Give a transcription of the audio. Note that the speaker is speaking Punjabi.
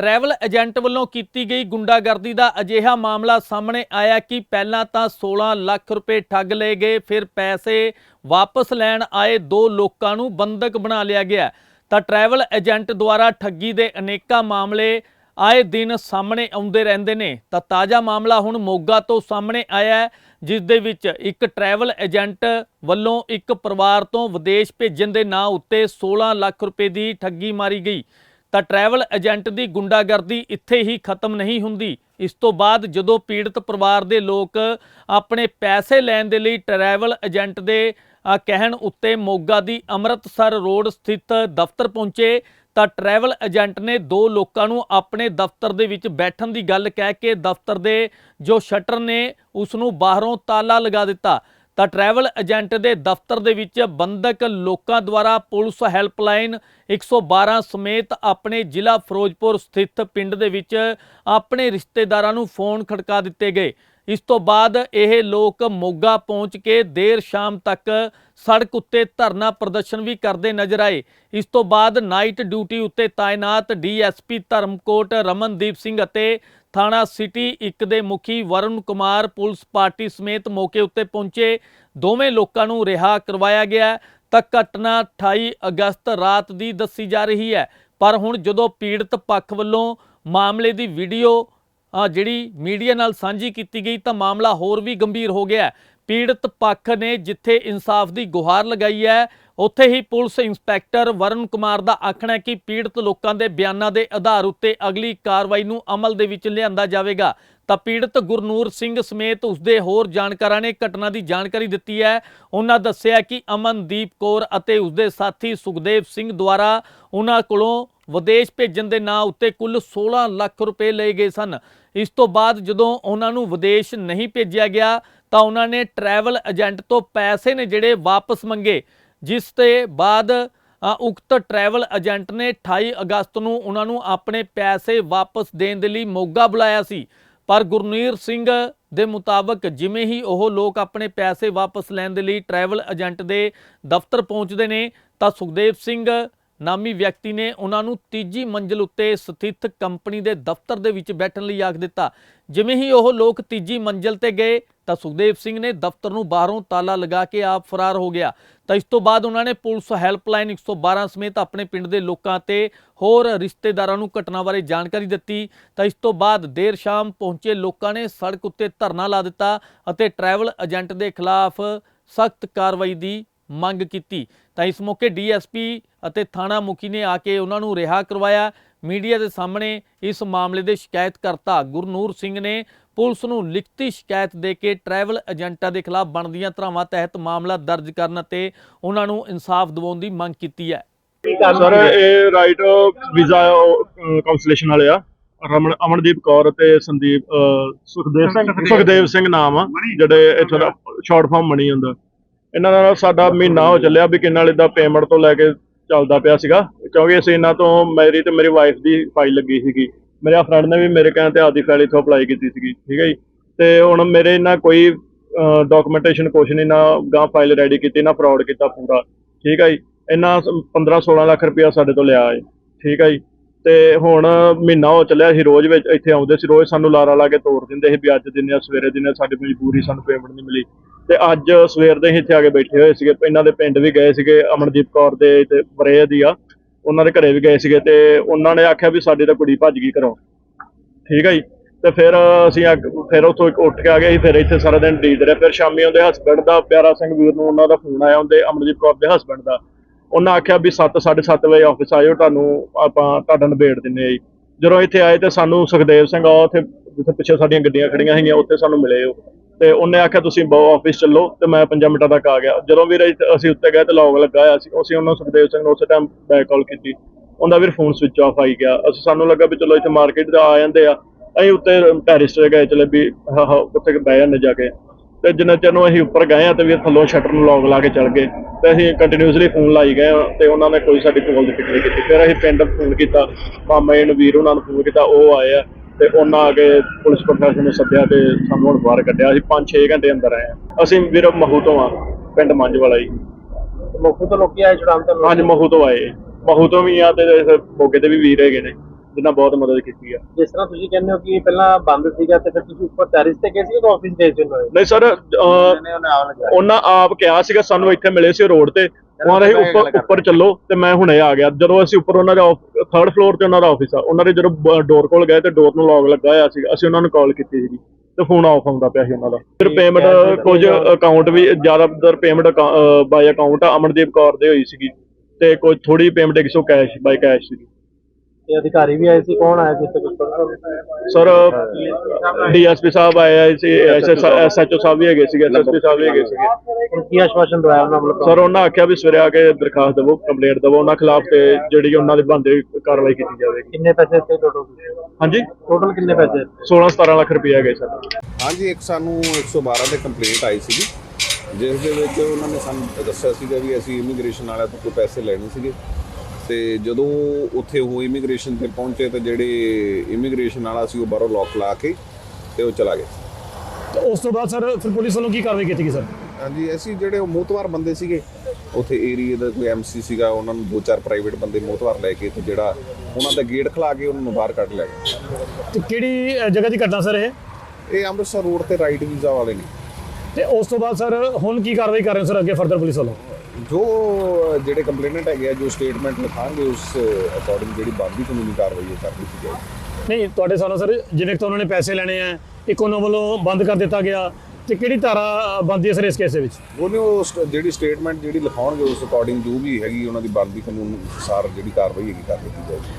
ਟਰੈਵਲ ਏਜੰਟ ਵੱਲੋਂ ਕੀਤੀ ਗਈ ਗੁੰਡਾਗਰਦੀ ਦਾ ਅਜਿਹਾ ਮਾਮਲਾ ਸਾਹਮਣੇ ਆਇਆ ਕਿ ਪਹਿਲਾਂ ਤਾਂ 16 ਲੱਖ ਰੁਪਏ ਠੱਗ ਲਏ ਗਏ, ਫਿਰ ਪੈਸੇ ਵਾਪਸ ਲੈਣ ਆਏ ਦੋ ਲੋਕਾਂ ਨੂੰ ਬੰਦਕ ਬਣਾ ਲਿਆ ਗਿਆ। ਤਾਂ ਟਰੈਵਲ ਏਜੰਟ ਦੁਆਰਾ ਠੱਗੀ ਦੇ ਅਨੇਕਾਂ ਮਾਮਲੇ ਆਏ ਦਿਨ ਸਾਹਮਣੇ ਆਉਂਦੇ ਰਹਿੰਦੇ ਨੇ। ਤਾਂ ਤਾਜ਼ਾ ਮਾਮਲਾ ਹੁਣ ਮੋਗਾ ਤੋਂ ਸਾਹਮਣੇ ਆਇਆ ਜਿਸ ਦੇ ਵਿੱਚ ਇੱਕ ਟਰੈਵਲ ਏਜੰਟ ਵੱਲੋਂ ਇੱਕ ਪਰਿਵਾਰ ਤੋਂ ਵਿਦੇਸ਼ ਭੇਜਣ ਦੇ ਨਾਂ ਉੱਤੇ 16 ਲੱਖ ਰੁਪਏ ਦੀ ਠੱਗੀ ਮਾਰੀ ਗਈ। ਤਾਂ ਟਰੈਵਲ ਏਜੰਟ ਦੀ ਗੁੰਡਾਗਰਦੀ ਇੱਥੇ ਹੀ ਖਤਮ ਨਹੀਂ ਹੁੰਦੀ। ਇਸ ਤੋਂ ਬਾਅਦ ਜਦੋਂ ਪੀੜਤ ਪਰਿਵਾਰ ਦੇ ਲੋਕ ਆਪਣੇ ਪੈਸੇ ਲੈਣ ਦੇ ਲਈ ਟਰੈਵਲ ਏਜੰਟ ਦੇ ਕਹਿਣ ਉੱਤੇ ਮੋਗਾ ਦੀ ਅੰਮ੍ਰਿਤਸਰ ਰੋਡ ਸਥਿਤ ਦਫ਼ਤਰ ਪਹੁੰਚੇ, ਤਾਂ ਟਰੈਵਲ ਏਜੰਟ ਨੇ ਦੋ ਲੋਕਾਂ ਨੂੰ ਆਪਣੇ ਦਫ਼ਤਰ ਦੇ ਵਿੱਚ ਬੈਠਣ ਦੀ ਗੱਲ ਕਹਿ ਕੇ ਦਫ਼ਤਰ ਦੇ ਜੋ ਸ਼ਟਰ ਨੇ ਉਸ ਨੂੰ ਬਾਹਰੋਂ ਤਾਲਾ ਲਗਾ ਦਿੱਤਾ। ਤਾਂ ਟਰੈਵਲ ਏਜੰਟ ਦੇ ਦਫ਼ਤਰ ਦੇ ਵਿੱਚ ਬੰਦਕ ਲੋਕਾਂ ਦੁਆਰਾ ਪੁਲਿਸ ਹੈਲਪਲਾਈਨ 112 ਸਮੇਤ ਆਪਣੇ ਜ਼ਿਲ੍ਹਾ ਫਿਰੋਜ਼ਪੁਰ ਸਥਿਤ ਪਿੰਡ ਦੇ ਵਿੱਚ ਆਪਣੇ ਰਿਸ਼ਤੇਦਾਰਾਂ ਨੂੰ ਫੋਨ ਖੜਕਾ ਦਿੱਤੇ ਗਏ। ਇਸ ਤੋਂ ਬਾਅਦ ਇਹ ਲੋਕ ਮੋਗਾ ਪਹੁੰਚ ਕੇ ਦੇਰ ਸ਼ਾਮ ਤੱਕ ਸੜਕ ਉੱਤੇ ਧਰਨਾ ਪ੍ਰਦਰਸ਼ਨ ਵੀ ਕਰਦੇ ਨਜ਼ਰ ਆਏ। ਇਸ ਤੋਂ ਬਾਅਦ ਨਾਈਟ ਡਿਊਟੀ ਉੱਤੇ ਤਾਇਨਾਤ ਡੀਐਸਪੀ ਧਰਮਕੋਟ ਰਮਨਦੀਪ ਸਿੰਘ ਅਤੇ ਥਾਣਾ ਸਿਟੀ 1 ਦੇ ਮੁਖੀ ਵਰੁਣ ਕੁਮਾਰ ਪੁਲਿਸ ਪਾਰਟੀ ਸਮੇਤ ਮੌਕੇ ਉੱਤੇ ਪਹੁੰਚੇ। ਦੋਵੇਂ ਲੋਕਾਂ ਨੂੰ ਰਿਹਾ ਕਰਵਾਇਆ ਗਿਆ। ਤਾਂ ਘਟਨਾ 28 ਅਗਸਤ ਰਾਤ ਦੀ ਦੱਸੀ ਜਾ ਰਹੀ ਹੈ। ਪਰ ਹੁਣ ਜਦੋਂ ਪੀੜਤ ਪੱਖ ਵੱਲੋਂ ਮਾਮਲੇ ਦੀ ਵੀਡੀਓ ਜਿਹੜੀ ਮੀਡੀਆ ਨਾਲ ਸਾਂਝੀ ਕੀਤੀ ਗਈ ਤਾਂ ਮਾਮਲਾ ਹੋਰ ਵੀ ਗੰਭੀਰ ਹੋ ਗਿਆ ਪੀੜਤ ਪੱਖ ਨੇ ਜਿੱਥੇ ਇਨਸਾਫ ਦੀ ਗੁਹਾਰ ਲਗਾਈ ਹੈ ਉੱਥੇ ਹੀ ਪੁਲਿਸ ਇੰਸਪੈਕਟਰ ਵਰਨ ਕੁਮਾਰ ਦਾ ਆਖਣਾ ਹੈ ਕਿ ਪੀੜਤ ਲੋਕਾਂ ਦੇ ਬਿਆਨਾਂ ਦੇ ਆਧਾਰ ਉੱਤੇ ਅਗਲੀ ਕਾਰਵਾਈ ਨੂੰ ਅਮਲ ਦੇ ਵਿੱਚ ਲਿਆਂਦਾ ਜਾਵੇਗਾ। ਤਾਂ ਪੀੜਤ ਗੁਰਨੂਰ ਸਿੰਘ ਸਮੇਤ ਉਸਦੇ ਹੋਰ ਜਾਣਕਾਰਾਂ ਨੇ ਘਟਨਾ ਦੀ ਜਾਣਕਾਰੀ ਦਿੱਤੀ ਹੈ। ਉਹਨਾਂ ਦੱਸਿਆ ਕਿ ਅਮਨਦੀਪ ਕੌਰ ਅਤੇ ਉਸਦੇ ਸਾਥੀ ਸੁਖਦੇਵ ਸਿੰਘ ਦੁਆਰਾ ਉਹਨਾਂ ਕੋਲੋਂ ਵਿਦੇਸ਼ ਭੇਜਣ ਦੇ ਨਾਂ ਉੱਤੇ ਕੁੱਲ 16 ਲੱਖ ਰੁਪਏ ਲਏ ਗਏ ਸਨ। ਇਸ ਤੋਂ ਬਾਅਦ ਜਦੋਂ ਉਹਨਾਂ ਨੂੰ ਵਿਦੇਸ਼ ਨਹੀਂ ਭੇਜਿਆ ਗਿਆ ਤਾਂ ਉਹਨਾਂ ਨੇ ਟਰੈਵਲ ਏਜੰਟ ਤੋਂ ਪੈਸੇ ਨੇ ਜਿਹੜੇ ਵਾਪਸ ਮੰਗੇ। ਜਿਸ ਤੇ ਬਾਅਦ ਉਕਤ ਟਰੈਵਲ ਏਜੰਟ ਨੇ 28 ਅਗਸਤ ਨੂੰ ਉਹਨਾਂ ਨੂੰ ਆਪਣੇ ਪੈਸੇ ਵਾਪਸ ਦੇਣ ਦੇ ਲਈ ਮੋਗਾ ਬੁਲਾਇਆ ਸੀ। ਪਰ ਗੁਰਨੀਰ ਸਿੰਘ ਦੇ ਮੁਤਾਬਕ ਜਿਵੇਂ ਹੀ ਉਹ ਲੋਕ ਆਪਣੇ ਪੈਸੇ ਵਾਪਸ ਲੈਣ ਦੇ ਲਈ ਟਰੈਵਲ ਏਜੰਟ ਦੇ ਦਫ਼ਤਰ ਪਹੁੰਚਦੇ ਨੇ, ਤਾਂ ਸੁਖਦੇਵ ਸਿੰਘ ਨਾਮੀ ਵਿਅਕਤੀ ਨੇ ਉਹਨਾਂ ਨੂੰ ਤੀਜੀ ਮੰਜ਼ਲ ਉੱਤੇ ਸਥਿਤ ਕੰਪਨੀ ਦੇ ਦਫ਼ਤਰ ਦੇ ਵਿੱਚ ਬੈਠਣ ਲਈ ਆਖ ਦਿੱਤਾ। ਜਿਵੇਂ ਹੀ ਉਹ ਲੋਕ ਤੀਜੀ ਮੰਜ਼ਲ ਤੇ ਗਏ, ਤਾਂ ਸੁਖਦੇਵ ਸਿੰਘ ਨੇ ਦਫ਼ਤਰ ਨੂੰ ਬਾਹਰੋਂ ਤਾਲਾ ਲਗਾ ਕੇ ਆਪ ਫਰਾਰ ਹੋ ਗਿਆ। ਤਾਂ ਇਸ ਤੋਂ ਬਾਅਦ ਉਹਨਾਂ ਨੇ ਪੁਲਿਸ ਹੈਲਪਲਾਈਨ 112 ਸਮੇਤ ਆਪਣੇ ਪਿੰਡ ਦੇ ਲੋਕਾਂ ਤੇ ਹੋਰ ਰਿਸ਼ਤੇਦਾਰਾਂ ਨੂੰ ਘਟਨਾ ਬਾਰੇ ਜਾਣਕਾਰੀ ਦਿੱਤੀ। ਤਾਂ ਇਸ ਤੋਂ ਬਾਅਦ ਦੇਰ ਸ਼ਾਮ ਪਹੁੰਚੇ ਲੋਕਾਂ ਨੇ ਸੜਕ ਉੱਤੇ ਧਰਨਾ ਲਾ ਦਿੱਤਾ ਅਤੇ ਟਰੈਵਲ ਏਜੰਟ ਦੇ ਖਿਲਾਫ ਸਖਤ ਕਾਰਵਾਈ ਦੀ ਮੰਗ ਕੀਤੀ। ਤਾਂ ਇਸ ਮੌਕੇ ਡੀਐਸਪੀ ਅਤੇ ਥਾਣਾ ਮੁਖੀ ਨੇ ਆ ਕੇ ਉਹਨਾਂ ਨੂੰ ਰਿਹਾ ਕਰਵਾਇਆ। ਮੀਡੀਆ ਦੇ ਸਾਹਮਣੇ ਇਸ ਮਾਮਲੇ ਦੇ ਸ਼ਿਕਾਇਤਕਰਤਾ ਗੁਰਨੂਰ ਸਿੰਘ ਨੇ ਪੁਲਿਸ ਨੂੰ ਲਿਖਤੀ ਸ਼ਿਕਾਇਤ ਦੇ ਕੇ ਟਰੈਵਲ ਏਜੰਟਾਂ ਦੇ ਖਿਲਾਫ ਬਣਦੀਆਂ ਧਾਰਾਵਾਂ ਤਹਿਤ ਮਾਮਲਾ ਦਰਜ ਕਰਨ ਅਤੇ ਉਹਨਾਂ ਨੂੰ ਇਨਸਾਫ ਦਿਵਾਉਣ ਦੀ ਮੰਗ ਕੀਤੀ ਹੈ। ਸਰ ਇਹ ਰਾਈਟ ਵੀਜ਼ਾ ਕਾਉਂਸਲੇਸ਼ਨ ਵਾਲੇ ਆ। ਰਮਨ ਅਮਨਦੀਪ ਕੌਰ ਤੇ ਸੰਦੀਪ ਸੁਖਦੇਵ ਸਿੰਘ। ਸੁਖਦੇਵ ਸਿੰਘ ਨਾਮ ਆ ਜਿਹੜੇ ਇੱਥੋਂ ਦਾ ਸ਼ਾਰਟ ਫਾਰਮ ਮਣੀ ਹੁੰਦਾ। ਇਹਨਾਂ ਦਾ ਸਾਡਾ ਮਹੀਨਾ ਹੋ ਚੱਲਿਆ ਵੀ ਕਿੰਨਾ ਇਦਾਂ ਪੇਮੈਂਟ ਤੋਂ ਲੈ ਕੇ ਚੱਲਦਾ ਪਿਆ ਸੀਗਾ ਕਿਉਂਕਿ ਅਸੀਂ ਇਹਨਾਂ ਤੋਂ ਮੇਰੀ ਤੇ ਮੇਰੀ ਵਾਈਫ ਦੀ ਫਾਈਲ ਲੱਗੀ ਸੀਗੀ। ਮੇਰੇ ਫਰੈਂਡ ਨੇ ਵੀ ਮੇਰੇ ਕਹਿਣ ਤੇ ਆਦੀ ਫਾਈਲ ਇਥੋਂ ਅਪਲਾਈ ਕੀਤੀ ਸੀਗੀ ਠੀਕ ਹੈ ਜੀ? ਤੇ ਹੁਣ ਮੇਰੇ ਇਹਨਾਂ ਕੋਈ ਡਾਕੂਮੈਂਟੇਸ਼ਨ ਕੁਛ ਨਹੀਂ ਨਾ ਗਾਂ ਫਾਈਲ ਰੈਡੀ ਕੀਤੀ ਨਾ ਫਰਾਡ ਕੀਤਾ ਪੂਰਾ ਠੀਕ ਹੈ ਜੀ? ਇਹਨਾਂ 15 16 ਲੱਖ ਰੁਪਇਆ ਸਾਡੇ ਤੋਂ ਲਿਆ ਹੈ ਠੀਕ ਹੈ ਜੀ? ਤੇ ਹੁਣ ਮਹੀਨਾ ਹੋ ਚੱਲਿਆ ਸੀ ਰੋਜ਼ ਵਿੱਚ ਇੱਥੇ ਆਉਂਦੇ ਸੀ ਰੋਜ਼ ਸਾਨੂੰ ਲਾਰਾ ਲਾ ਕੇ ਤੋੜ ਦਿੰਦੇ ਸੀ ਵੀ ਅੱਜ ਦਿਨੇ ਸਵੇਰੇ ਦਿਨੇ ਸਾਡੀ ਮਜਬੂਰੀ ਸਾਨੂੰ ਪੇਮੈਂਟ ਨਹੀਂ ਮਿਲੀ। ਤੇ ਅੱਜ ਸਵੇਰ ਦੇ ਹੀ ਇੱਥੇ ਆ ਕੇ ਬੈਠੇ ਹੋਏ ਸੀਗੇ। ਇਹਨਾਂ ਦੇ ਪਿੰਡ ਵੀ ਗਏ ਸੀਗੇ, ਅਮਨਦੀਪ ਕੌਰ ਦੇ ਤੇ ਬਰੇ ਦੀ ਆ। ਉਹਨਾਂ ਦੇ ਘਰੇ ਵੀ ਗਏ ਸੀਗੇ ਤੇ ਉਹਨਾਂ ਨੇ ਆਖਿਆ ਵੀ ਸਾਡੀ ਤਾਂ ਕੁੜੀ ਭੱਜ ਗਈ ਘਰੋਂ। ਠੀਕ ਹੈ ਜੀ? ਤੇ ਫਿਰ ਅਸੀਂ ਫਿਰ ਉੱਥੋਂ ਉੱਠ ਕੇ ਆ ਗਏ ਫਿਰ ਇੱਥੇ ਸਾਰਾ ਦਿਨ ਡੀਕਦੇ ਰਹੇ। ਫਿਰ ਸ਼ਾਮੀ ਉਹਦੇ ਹਸਬੰਡ ਦਾ, ਪਿਆਰਾ ਸਿੰਘ ਵੀਰ ਨੂੰ ਉਹਨਾਂ ਦਾ ਫੋਨ ਆਇਆ, ਉਹਦੇ ਅਮਨਦੀਪ ਕੌਰ ਦੇ ਹਸਬੰਡ ਦਾ। ਉਹਨਾਂ ਆਖਿਆ ਵੀ 7 7:30 ਵਜੇ ਆਫਿਸ ਆਇਓ, ਤੁਹਾਨੂੰ ਆਪਾਂ ਤੁਹਾਡਾ ਨਿਬੇੜ ਦਿੰਨੇ ਆ ਜੀ। ਜਦੋਂ ਇੱਥੇ ਆਏ ਤੇ ਸਾਨੂੰ ਸੁਖਦੇਵ ਸਿੰਘ ਆ, ਉੱਥੇ ਜਿੱਥੇ ਪਿੱਛੇ ਸਾਡੀਆਂ ਗੱਡੀਆਂ ਖੜੀਆਂ ਸੀਗੀਆਂ ਉੱਥੇ ਸਾਨੂੰ ਮਿਲੇ ਉਹ। ਤੇ ਉਹਨੇ ਆਖਿਆ, ਤੁਸੀਂ ਬਹੁ ਆਫਿਸ ਚੱਲੋ ਤੇ ਮੈਂ 5 ਮਿੰਟਾਂ ਤੱਕ ਆ ਗਿਆ। ਜਦੋਂ ਵੀ ਇੱਥੇ- ਅਸੀਂ ਉੱਤੇ ਗਏ ਤੇ ਲੌਗ ਲੱਗਾ ਹੋਇਆ ਸੀ ਅਸੀਂ ਉਹਨਾਂ ਸੁਖਦੇਵ ਸਿੰਘ ਨੂੰ ਉਸੇ ਟਾਈਮ ਬੈਕ ਕਾਲ ਕੀਤੀ। ਉਹਦਾ ਵੀ ਫੋਨ ਸਵਿਚ ਆਫ ਆਈ ਗਿਆ। ਅਸੀਂ ਸਾਨੂੰ ਲੱਗਾ ਵੀ ਚਲੋ ਇੱਥੇ ਮਾਰਕੀਟ ਦਾ ਆ ਜਾਂਦੇ ਆ। ਅਸੀਂ ਉੱਤੇ ਟੈਰਿਸ ਤੇ ਗਏ, ਚਲੇ ਵੀ ਹਾਂ ਹਾਂ, ਉੱਥੇ ਬਹਿ ਜਾਂਦੇ ਜਾ ਕੇ। ਤੇ ਜਿੰਨਾ ਚਿਰ ਨੂੰ ਅਸੀਂ ਉੱਪਰ ਗਏ ਆ ਤੇ ਵੀ ਥੱਲੋਂ ਸ਼ਟਰ ਨੂੰ ਲੌਗ ਲਾ ਕੇ ਚੱਲ ਗਏ। ਤੇ ਅਸੀਂ ਕੰਟੀਨਿਊਸਲੀ ਫੋਨ ਲਾਈ ਗਏ ਆ ਤੇ ਉਹਨਾਂ ਨੇ ਕੋਈ ਸਾਡੀ ਕਾਲ ਦੀ ਪਿਕ ਨਹੀਂ ਕੀਤੀ। ਫਿਰ ਅਸੀਂ ਪਿੰਡ ਫੋਨ ਕੀਤਾ। ਮਾਮਾ ਜੀ ਨੂੰ ਵੀਰ ਉਹਨਾਂ ਨੂੰ ਫੋਨ ਕੀਤਾ, ਉਹ ਆਏ ਆ। ਤੇ ਉਹਨਾਂ ਆ ਕੇ ਪੁਲਿਸ ਪ੍ਰਸ਼ਾਸਨ ਨੂੰ ਸੱਦਿਆ ਤੇ ਸਾਨੂੰ ਹੁਣ ਬਾਹਰ ਕੱਢਿਆ। ਅਸੀਂ 5-6 ਘੰਟੇ ਅੰਦਰ ਆਏ ਆ ਅਸੀਂ ਵੀਰ ਮਹੂ ਤੋਂ ਆ ਪਿੰਡ ਮੰਝ ਵਾਲਾ ਜੀ। ਮੁੱਖ ਤੋਂ ਲੋਕੀ ਆਏ ਛੁਡਾਉਣ ਤੇ ਪੰਜ ਮਹੂ ਤੋਂ ਆਏ। ਮਹੂ ਤੋਂ ਵੀ ਆ ਤੇ ਇਸ ਮੋਗੇ ਤੇ ਵੀ ਵੀਰ ਹੈਗੇ ਨੇ ਜਿਨ੍ਹਾਂ ਬਹੁਤ ਮਦਦ ਕੀਤੀ ਆ। ਜਿਸ ਤਰ੍ਹਾਂ ਤੁਸੀਂ ਕਹਿੰਦੇ ਹੋ ਕਿ ਪਹਿਲਾਂ ਬੰਦ ਸੀਗਾ ਤੇ ਫਿਰ ਤੁਸੀਂ ਉੱਪਰ ਟੈਰਿਸ ਤੇ ਗਏ ਸੀ ਕਿ ਆਫਿਸ ਸੀ ਉਹਨਾਂ ਨਹੀਂ ਸਰ ਉਹਨਾਂ ਆਪ ਕਿਹਾ ਸੀਗਾ ਸਾਨੂੰ ਇੱਥੇ ਮਿਲੇ ਸੀ ਰੋਡ ਤੇ। ਉਹਨਾਂ ਦੇ ਉੱਪਰ ਉੱਪਰ ਚੱਲੋ ਤੇ ਮੈਂ ਹੁਣੇ ਆ ਗਿਆ। ਜਦੋਂ ਅਸੀਂ ਉੱਪਰ ਉਹਨਾਂ ਦਾ ਥਰਡ ਫਲੋਰ ਤੇ ਉਹਨਾਂ ਦਾ ਆਫਿਸ ਆ ਉਹਨਾਂ ਦੇ ਜਦੋਂ ਡੋਰ ਕੋਲ ਗਏ ਤੇ ਡੋਰ ਨੂੰ ਲੌਕ ਲੱਗਾ ਹੋਇਆ ਸੀ ਅਸੀਂ ਉਹਨਾਂ ਨੂੰ ਕਾਲ ਕੀਤੀ ਸੀਗੀ ਤੇ ਫੋਨ ਆਫ ਆਉਂਦਾ ਪਿਆ ਸੀ ਉਹਨਾਂ ਦਾ। ਫਿਰ ਪੇਮੈਂਟ ਕੁਝ ਅਕਾਊਂਟ ਵੀ ਜ਼ਿਆਦਾਤਰ payment by account Amandeep Kaur ਦੇ ਹੋਈ ਸੀਗੀ ਤੇ ਕੁਝ ਥੋੜੀ ਪੇਮੈਂਟ 100 ਕੈਸ਼ ਬਾਈ ਕੈਸ਼ ਸੀਗੀ। ਤੇ ਅਧਿਕਾਰੀ ਵੀ ਆਏ ਸੀ ਕੌਣ ਆਇਆ ਸੀ ਇੱਥੇ ਕੁਝ ਸਰ ਡੀਐਸਪੀ ਸਾਹਿਬ ਆਏ ਆ ਸੀ ਐਸਐਚਓ ਸਾਹਿਬ ਵੀ ਹੈਗੇ ਸੀਗੇ ਐਸਐਸਪੀ ਸਾਹਿਬ ਵੀ ਹੈਗੇ ਸੀਗੇ। ਹੁਣ ਕੀ ਆਸ਼ਵਾਸਨ ਦਵਾਇਆ ਉਹਨਾਂ ਵੱਲੋਂ? ਸਰ ਉਹਨਾਂ ਆਖਿਆ ਵੀ ਸਵੇਰੇ ਆ ਕੇ ਦਰਖਾਸਤ ਦੇਵੋ ਕੰਪਲੇਂਟ ਦੇਵੋ ਉਹਨਾਂ ਖਿਲਾਫ ਤੇ ਜਿਹੜੀ ਉਹਨਾਂ ਦੇ ਬੰਦੇ ਕਾਰਵਾਈ ਕੀਤੀ ਜਾਵੇਗੀ। ਕਿੰਨੇ ਪੈਸੇ ਤੇ ਟੋਟਲ ਹਾਂਜੀ? ਟੋਟਲ ਕਿੰਨੇ ਪੈਸੇ 16 17 ਲੱਖ ਰੁਪਏ ਹੈਗੇ ਸਰ। ਹਾਂਜੀ ਇੱਕ ਸਾਨੂੰ 112 ਤੇ ਕੰਪਲੇਂਟ ਆਈ ਸੀਗੀ ਜਿਸ ਦੇ ਵਿੱਚ ਉਹਨਾਂ ਨੇ ਸਾਨੂੰ ਦੱਸਿਆ ਸੀਗਾ ਵੀ ਅਸੀਂ ਇਮੀਗ੍ਰੇਸ਼ਨ ਵਾਲਿਆਂ ਤੋਂ ਕੋਈ ਪੈਸੇ ਲੈਣੇ ਸੀਗੇ। ਤੇ ਜਦੋਂ ਉੱਥੇ ਉਹ ਇਮੀਗ੍ਰੇਸ਼ਨ ਤੇ ਪਹੁੰਚੇ ਤੇ ਜਿਹੜੇ ਇਮੀਗ੍ਰੇਸ਼ਨ ਵਾਲਾ ਸੀ ਉਹ ਬਾਹਰੋਂ ਲੋਕ ਲਾ ਕੇ ਤੇ ਉਹ ਚਲਾ ਗਿਆ। ਤੇ ਉਸ ਤੋਂ ਬਾਅਦ ਸਰ ਫਿਰ ਪੁਲਿਸ ਵੱਲੋਂ ਕੀ ਕਾਰਵਾਈ ਕੀਤੀ ਗਈ ਸਰ? ਹਾਂਜੀ ਅਸੀਂ ਜਿਹੜੇ ਉਹ ਮੋਤਵਾਰ ਬੰਦੇ ਸੀਗੇ ਉੱਥੇ ਏਰੀਆ ਦਾ ਕੋਈ ਐਮਸੀ ਸੀਗਾ ਉਹਨਾਂ ਨੂੰ ਦੋ ਚਾਰ ਪ੍ਰਾਈਵੇਟ ਬੰਦੇ ਮੋਤਵਾਰ ਲੈ ਕੇ ਤੇ ਜਿਹੜਾ ਉਹਨਾਂ ਦਾ ਗੇਟ ਖਲਾ ਕੇ ਉਹਨਾਂ ਨੂੰ ਬਾਹਰ ਕੱਢ ਲਿਆ। ਗਿਆ ਤੇ ਕਿਹੜੀ ਜਗ੍ਹਾ ਦੀ ਘਟਨਾ ਸਰ ਇਹ? ਇਹ ਅੰਮ੍ਰਿਤਸਰ ਰੋਡ ਤੇ ਰਾਈਟ ਵੀਜ਼ਾ ਵਾਲੇ ਨੇ। ਤੇ ਉਸ ਤੋਂ ਬਾਅਦ ਸਰ ਹੁਣ ਕੀ ਕਾਰਵਾਈ ਕਰ ਰਹੇ ਹੋ ਸਰ ਅੱਗੇ ਫਰਦਰ ਪੁਲਿਸ ਵੱਲੋਂ? ਜੋ ਜਿਹੜੇ ਕੰਪਲੇਨੈਂਟ ਹੈਗੇ ਆ ਜੋ ਸਟੇਟਮੈਂਟ ਲਿਖਾਂਗੇ ਉਸ ਅਕੋਰਡਿੰਗ ਜਿਹੜੀ ਬਣਦੀ ਕਾਨੂੰਨੀ ਕਾਰਵਾਈ ਉਹ ਕਰ ਦਿੱਤੀ ਜਾਏਗੀ। ਨਹੀਂ ਤੁਹਾਡੇ ਸਾਹਮਣੇ ਸਰ ਜਿਵੇਂ ਕਿ ਉਹਨਾਂ ਨੇ ਪੈਸੇ ਲੈਣੇ ਆ ਇੱਕ ਉਹਨਾਂ ਵੱਲੋਂ ਬੰਦ ਕਰ ਦਿੱਤਾ ਗਿਆ ਤੇ ਕਿਹੜੀ ਧਾਰਾ ਬੰਦੀ ਹੈ ਸਰ ਇਸ ਕੇਸ ਵਿੱਚ? ਉਹਨੇ ਉਹ ਜਿਹੜੀ ਸਟੇਟਮੈਂਟ ਜਿਹੜੀ ਲਿਖਾਉਣਗੇ ਉਸ ਅਕੋਰਡਿੰਗ ਜੋ ਵੀ ਹੈਗੀ ਉਹਨਾਂ ਦੀ ਬਣਦੀ ਕਾਨੂੰਨ ਅਨੁਸਾਰ ਜਿਹੜੀ ਕਾਰਵਾਈ ਹੈਗੀ ਕਰ ਦਿੱਤੀ ਜਾਏਗੀ।